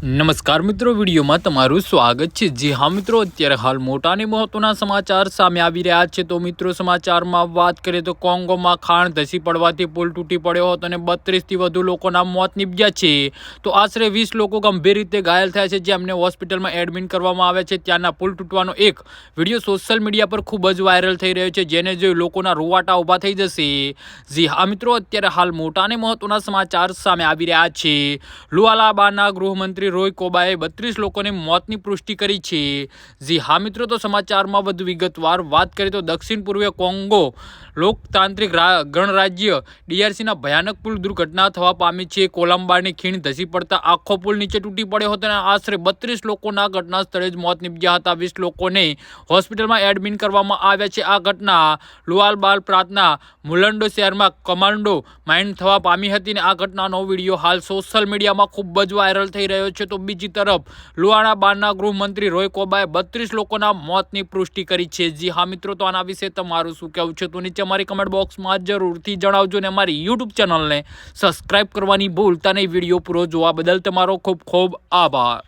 નમસ્કાર મિત્રો, વિડીયોમાં તમારું સ્વાગત છે. જી હા મિત્રો, અત્યારે હાલ મોટા અને મહત્વના સમાચાર સામે આવી રહ્યા છે. તો મિત્રો, સમાચારમાં વાત કરીએ તો કોંગોમાં ખાણ ધસી પડવાથી પુલ તૂટી પડ્યો હતો અને બત્રીસથી વધુ લોકોના મોત નીપજ્યા છે. તો આશરે વીસ લોકો ગંભીર રીતે ઘાયલ થયા છે જેમને હોસ્પિટલમાં એડમિટ કરવામાં આવ્યા છે. ત્યાંના પુલ તૂટવાનો એક વીડિયો સોશિયલ મીડિયા પર ખૂબ જ વાયરલ થઈ રહ્યો છે, જેને જોઈ લોકોના રૂવાટા ઊભા થઈ જશે. જી હા મિત્રો, અત્યારે હાલ મોટા અને મહત્વના સમાચાર સામે આવી રહ્યા છે. લુઆલાબાના ગૃહમંત્રી રોય કોબાએ બત્રીસ લોકોની મોતની પુષ્ટિ કરી છે. જી હા મિત્રો, તો સમાચારમાં વધુ વિગતવાર વાત કરીએ તો દક્ષિણ પૂર્વીય કોંગો લોકતાંત્રિક ગણરાજ્ય ડીઆરસીના ભયાનક પુલ દુર્ઘટના થવા પામી છે. કોલંબાની ખીણ ધસી પડતા આખો પુલ નીચે તૂટી પડ્યો હતો અને આશરે બત્રીસ લોકોના ઘટના સ્થળે જ મોત નીપજ્યા હતા. વીસ લોકોને હોસ્પિટલમાં એડમિટ કરવામાં આવ્યા છે. આ ઘટના લુઆલબાલ પ્રાંતના મુલંડો શહેરમાં કમાન્ડો માઇન્ડ થવા પામી હતી અને આ ઘટનાનો વીડિયો હાલ સોશિયલ મીડિયામાં ખૂબ જ વાયરલ થઈ રહ્યો છે. તો બીજી તરફ લુહાણા બારના ગૃહમંત્રી રોય કોબાએ બત્રીસ લોકોના મોતની પુષ્ટિ કરી છે. જી હા મિત્રો, તો આના વિશે તમારું શું કહેવું છે? તો નીચે અમારી કમેન્ટ બોક્સમાં જરૂરથી જણાવજો અને અમારી યુટ્યુબ ચેનલને સબસ્ક્રાઇબ કરવાની ભૂલતા નહીં. વીડિયો પૂરો જોવા બદલ તમારો ખૂબ ખૂબ આભાર.